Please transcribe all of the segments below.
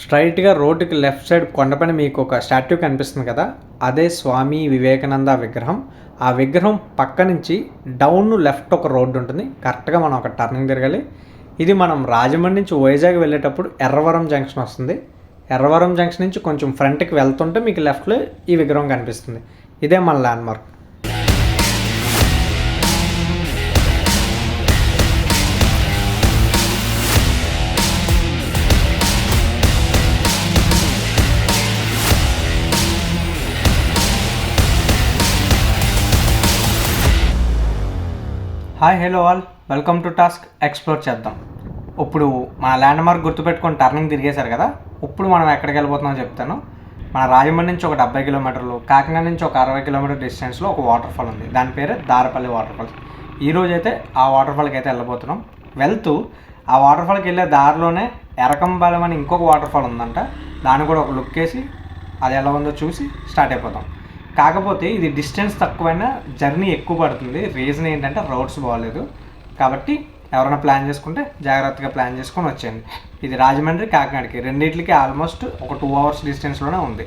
స్ట్రైట్గా రోడ్డుకి left side కొండపైన మీకు ఒక స్టాట్యూ కనిపిస్తుంది కదా అదే స్వామి వివేకానంద విగ్రహం. ఆ విగ్రహం పక్క నుంచి డౌన్ లెఫ్ట్ ఒక రోడ్డు ఉంటుంది. కరెక్ట్గా మనం ఒక టర్నింగ్ తిరగాలి. ఇది మనం రాజమండ్రి నుంచి వైజాగ్ వెళ్ళేటప్పుడు ఎర్రవరం జంక్షన్ వస్తుంది. ఎర్రవరం జంక్షన్ నుంచి కొంచెం ఫ్రంట్కి వెళ్తుంటే మీకు లెఫ్ట్లో ఈ విగ్రహం కనిపిస్తుంది. ఇదే మన land hi hello all. Welcome to task. Explore చేద్దాం. ఇప్పుడు మన ల్యాండ్ మార్క్ గుర్తుపెట్టుకొని టర్నింగ్ తిరిగేశారు కదా? ఇప్పుడు మనం ఎక్కడికి వెళ్ళిపోతున్నామో చెప్తాను. మన రాజమండ్రి నుంచి ఒక డెబ్బై కిలోమీటర్లు కాకినాడ నుంచి ఒక అరవై కిలోమీటర్ డిస్టెన్స్లో ఒక వాటర్ ఫాల్ ఉంది. దాని పేరు దారపల్లి వాటర్ ఫాల్స్ అయితే ఆ వాటర్ ఫాల్కి అయితే వెళ్ళబోతున్నాం. వెళ్తూ ఆ వాటర్ ఫాల్కి వెళ్ళే దారిలోనే ఎరకంబాలెం అని ఇంకొక వాటర్ ఫాల్ ఉందంట. దాన్ని కూడా ఒక లుక్ వేసి అది ఎలా ఉందో చూసి స్టార్ట్ అయిపోతాం కాకపోతే ఇది డిస్టెన్స్ తక్కువైనా జర్నీ ఎక్కువ పడుతుంది. రీజన్ ఏంటంటే రోడ్స్ బాగాలేదు కాబట్టి ఎవరైనా ప్లాన్ చేసుకుంటే జాగ్రత్తగా ప్లాన్ చేసుకొని వచ్చేయండి. ఇది రాజమండ్రి కాకినాడకి. రెండింటికి ఆల్మోస్ట్ ఒక టూ అవర్స్ డిస్టెన్స్లోనే ఉంది.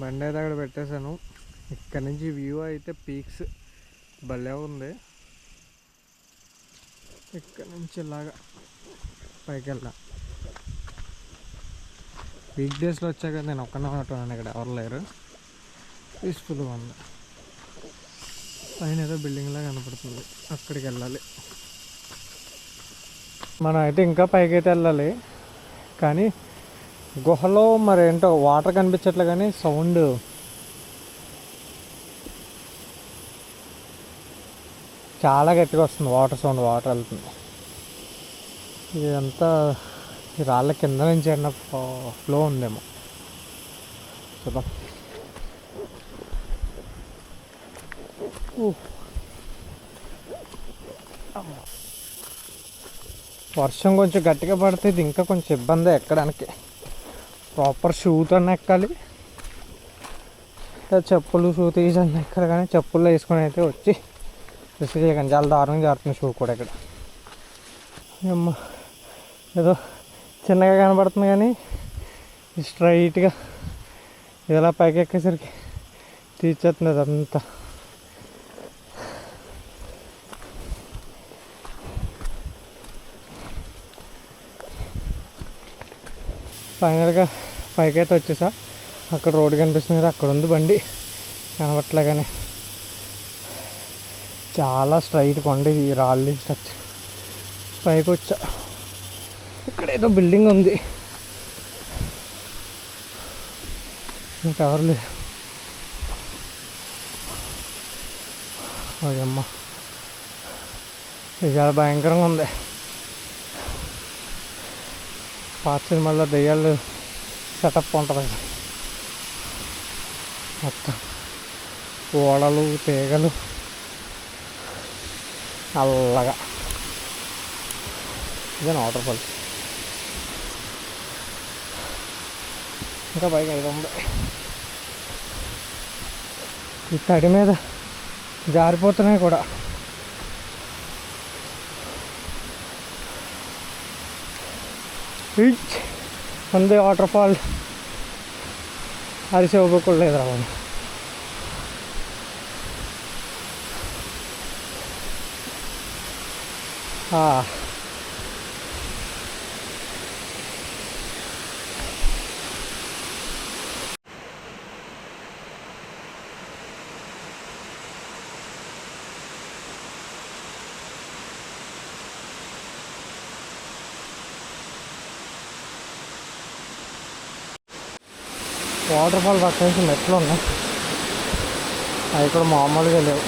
బండి అయితే అక్కడ పెట్టేశాను. ఇక్కడ నుంచి వ్యూ అయితే పీక్స్ భలే ఉంది. ఇక్కడ నుంచి ఇలాగా పైకి వెళ్దాం వీక్ డేస్లో వచ్చాక నేను ఒక్కనే ఉన్నట్టున్నాను ఇక్కడ. ఎవరు లేరు. పీస్ఫుల్గా ఉంది. పైన ఏదో బిల్డింగ్లా కనపడుతుంది. అక్కడికి వెళ్ళాలి. మనం అయితే ఇంకా పైకి అయితే వెళ్ళాలి. కానీ గుహలో మరి ఏంటో వాటర్ కనిపించట్లే కానీ సౌండ్ చాలా గట్టిగా వస్తుంది. వాటర్ సౌండ్ వాటర్ వెళ్తుంది. ఇదంతా ఈ రాళ్ళ కింద నుంచి ఏమన్నా ఫ్లో ఉందేమో. చూద్దాం. వర్షం కొంచెం గట్టిగా పడితే ఇది ఇంకా కొంచెం ఇబ్బంది ఎక్కడానికి. ప్రాపర్ షూతో ఎక్కాలి. చెప్పులు షూ తీసి అన్న ఎక్కాలి కానీ చెప్పుల్లో వేసుకొని అయితే వచ్చి రిసీవ్ చేయకండి. చాలా దారుణంగా జారుతుంది షూ కూడా ఇక్కడ. ఏదో చిన్నగా కనబడుతుంది కానీ స్ట్రైట్గా ఇలా పైకి ఎక్కేసరికి తీర్చేస్తుంది అదంతా. ఫైనల్గా పైకి అయితే వచ్చేసా. అక్కడ రోడ్డు కనిపిస్తుంది కదా, అక్కడ ఉంది బండి. కనబట్లే కానీ చాలా స్ట్రైట్ కొండ ఇది ఈ రాళ్ళు స్ట్రక్చర్ పైకి వచ్చా ఇక్కడ ఏదో బిల్డింగ్ ఉంది. ఇంకెవరు లేదు అయ్యమ్మ ఇది చాలా భయంకరంగా ఉంది. పాత సినిమాల్లో దెయ్యాలు సెటప్ ఉంటుంది. మొత్తం ఓడలు తీగలు నల్లగా. ఇదే వాటర్ ఫాల్. ఇంకా పైకి ఐదు ఉంది ఈ తడి మీద జారిపోతున్నాయి కూడా. ఇచ్ ఉంది వాటర్ ఫాల్ అరిసి ఇవ్వకూడదు రావాలి వాటర్ ఫాల్ పక్క నుంచి మెట్లు ఉన్నాయి. అవి కూడా మామూలుగా లేవు.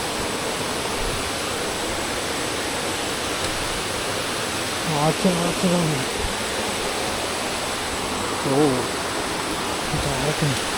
మార్చి మార్చిగా ఉంది ఓ జాగ్రత్త.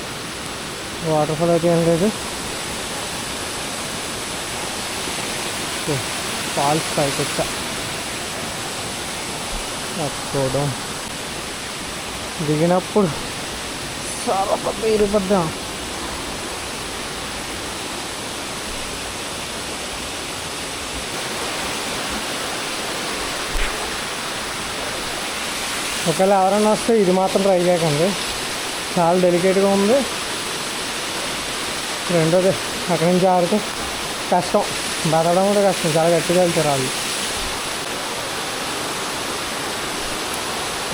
వాటర్ ఫాల్ అయితే ఏం లేదు. ఫాల్స్ పైకి వచ్చా అప్పుడు దిగినప్పుడు చాలా పెద్ద ఇరిపడ్డాం ఒకవేళ ఎవరైనా వస్తే ఇది మాత్రం ట్రై చేయకండి. చాలా డెలికేట్గా ఉంది. రెండోది అక్కడి నుంచి ఆడితే కష్టం. బతకడం కూడా కష్టం. చాలా గట్టిగా వెళ్తారు వాళ్ళు.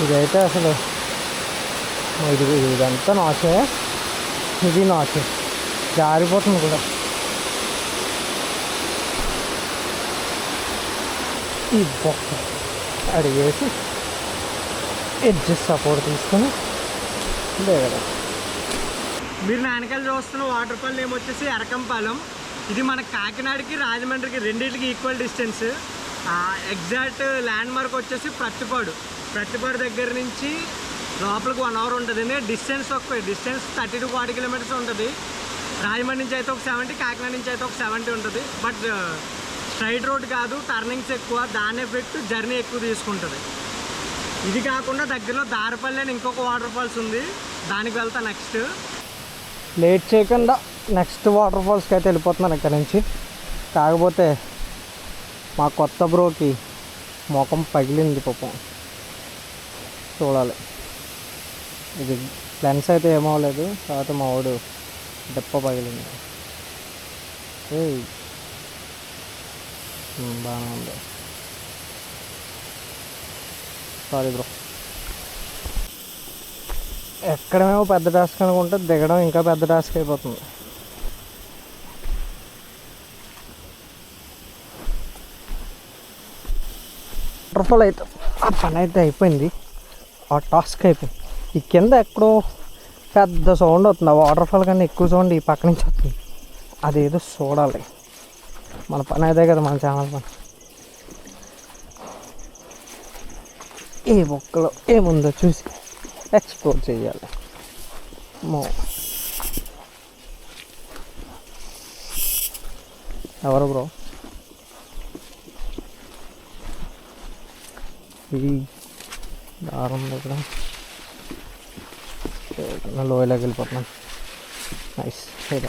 ఇదైతే అసలు ఇది ఇదంతా నాచే ఇది నాచే జారిపోతుంది కూడా. ఈ బొక్క అడిగేసి ఎడ్జస్ట్ సపోర్ట్ తీసుకొని లేగడం మీరు వెనకాల చూస్తున్న వాటర్ ఫాల్ నేమ్ వచ్చేసి ఎరకంపాలెం. ఇది మన కాకినాడకి రాజమండ్రికి రెండింటికి equal distance exact landmark వచ్చేసి ప్రత్తిపాడు. ప్రత్తిపాడు దగ్గర నుంచి లోపలికి వన్ అవర్ ఉంటుంది. డిస్టెన్స్ ఒక్క distance thirty to forty kilometres ఉంటుంది. రాజమండ్రి నుంచి అయితే ఒక సెవెంటీ కాకినాడ నుంచి అయితే ఒక సెవెంటీ ఉంటుంది. బట్ స్ట్రైట్ రోడ్ కాదు టర్నింగ్స్ ఎక్కువ దాని ఎఫెక్ట్ జర్నీ ఎక్కువ తీసుకుంటుంది. ఇది కాకుండా దగ్గరలో దారిపల్లి అని ఇంకొక వాటర్ ఫాల్స్ ఉంది. దానికి వెళ్తా నెక్స్ట్ లేట్ చేయకుండా నెక్స్ట్ వాటర్ ఫాల్స్కి అయితే వెళ్ళిపోతున్నాను ఇక్కడ నుంచి. కాకపోతే మా కొత్త బ్రోకి ముఖం పగిలింది పాపం. చూడాలి. ఇది లెన్స్ అయితే ఏమవలేదు తర్వాత మా వాడు దెప్ప పగిలింది. ఏ బాగానే ఉంది. సారీ బ్రో ఎక్కడమేమో పెద్ద టాస్క్ అనుకుంటే దిగడం ఇంకా పెద్ద టాస్క్ అయిపోతుంది. వాటర్ఫాల్ అయితే ఆ పని అయితే అయిపోయింది. ఆ టాస్క్ అయిపోయింది. ఈ కింద ఎక్కడో పెద్ద సౌండ్ అవుతుంది ఆ వాటర్ఫాల్ కన్నా ఎక్కువ సౌండ్ ఈ పక్క నుంచి వస్తుంది. అదేదో చూడాలి. మన పని అదే కదా మన ఛానల్ పని. ఏ మొక్కలో ఏముందో చూసి. ఎక్స్ప్లోర్ చేయాలి మో ఎవరు బ్రో ఈ దారం దగ్గర నా లోయలోకి వెళ్ళిపోతున్నాను నైస్ అయితే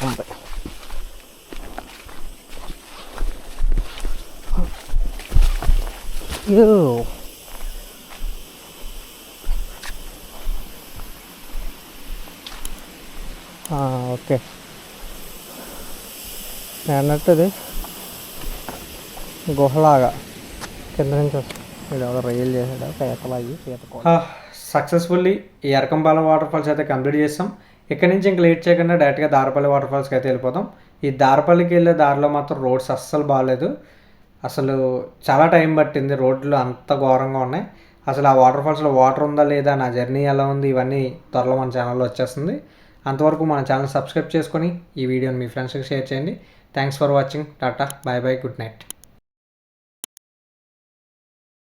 ఓకే. నేను అన్నట్టుది గుహలాగా కింద నుంచి వస్తుంది ఇది ఎవడో రైలు చేసాడు పీతలాగి పీత సక్సెస్ఫుల్లీ ఈ అరకంపాలెం వాటర్ ఫాల్స్ అయితే కంప్లీట్ చేస్తాం. ఇక్కడ నుంచి ఇంక లేట్ చేయకుండా డైరెక్ట్గా దారపల్లి వాటర్ ఫాల్స్కి అయితే వెళ్ళిపోతాం. ఈ దారపల్లికి వెళ్ళే దారిలో మాత్రం రోడ్స్ అస్సలు బాగాలేదు. అసలు చాలా టైం పట్టింది రోడ్లు అంత ఘోరంగా ఉన్నాయి. అసలు ఆ వాటర్ ఫాల్స్లో వాటర్ ఉందా లేదా నా జర్నీ ఎలా ఉంది ఇవన్నీ త్వరలో మన ఛానల్లో వచ్చేస్తుంది. అంతవరకు మన ఛానల్ సబ్స్క్రైబ్ చేసుకొని ఈ వీడియోని మీ ఫ్రెండ్స్కి షేర్ చేయండి. Thanks for watching tata bye bye good night